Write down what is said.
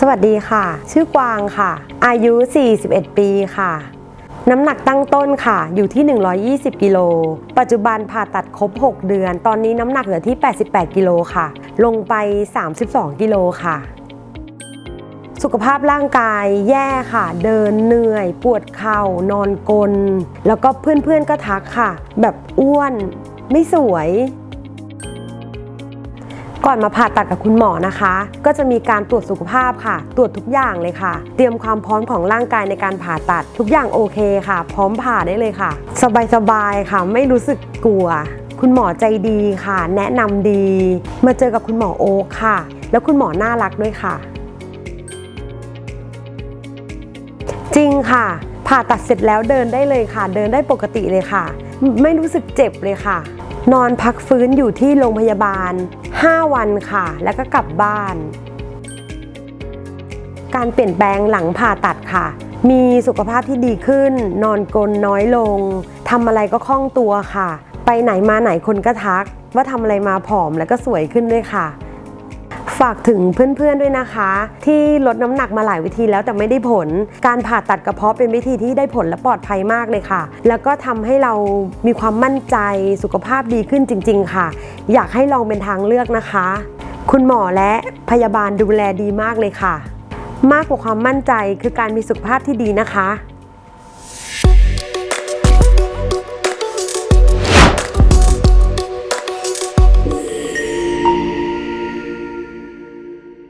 สวัสดีค่ะ ชื่อกวางค่ะ อายุ 41 ปีค่ะ น้ำหนักตั้งต้นค่ะ อยู่ที่ 120 กิโล ปัจจุบันผ่าตัดครบ 6 เดือน ตอนนี้น้ำหนักเหลือที่ 88 กิโลค่ะ ลงไป 32 กิโลค่ะ สุขภาพร่างกายแย่ค่ะ เดินเหนื่อย ปวดเข่า นอนกลน แล้วก็เพื่อนๆก็ทักค่ะ แบบอ้วน ไม่สวย ก่อนมาผ่าตัดกับคุณหมอนะคะ ก็จะมีการตรวจสุขภาพค่ะ ตรวจทุกอย่างเลยค่ะ เตรียมความพร้อมของร่างกายในการผ่าตัด ทุกอย่างโอเคค่ะ พร้อมผ่าได้เลยค่ะ สบายๆค่ะ ไม่รู้สึกกลัว คุณหมอใจดีค่ะ แนะนำดี มาเจอกับคุณหมอโอคค่ะ แล้วคุณหมอน่ารักด้วยค่ะ จริงค่ะ ผ่าตัดเสร็จแล้วเดินได้เลยค่ะ เดินได้ปกติเลยค่ะ ไม่รู้สึกเจ็บเลยค่ะ นอนพักฟื้นอยู่ที่โรงพยาบาล 5 วันค่ะ แล้วก็กลับบ้าน การเปลี่ยนแปลงหลังผ่าตัดค่ะ มีสุขภาพที่ดีขึ้น นอนกลนน้อยลงทำอะไรก็คล่องตัวค่ะ ไปไหนมาไหนคนก็ทัก ว่าทำอะไรมาผอมแล้วก็สวยขึ้นด้วยค่ะ ฝากถึงเพื่อนๆด้วยนะคะ ที่ลดน้ำหนักมาหลายวิธีแล้วแต่ไม่ได้ผล การผ่าตัดกระเพาะเป็นวิธีที่ได้ผลและปลอดภัยมากเลยค่ะ แล้วก็ทำให้เรามีความมั่นใจสุขภาพดีขึ้นจริง ๆ ค่ะ อยากให้ลองเป็นทางเลือกนะคะ คุณหมอและพยาบาลดูแลดีมากเลยค่ะ มากกว่าความมั่นใจคือการมีสุขภาพที่ดีนะคะ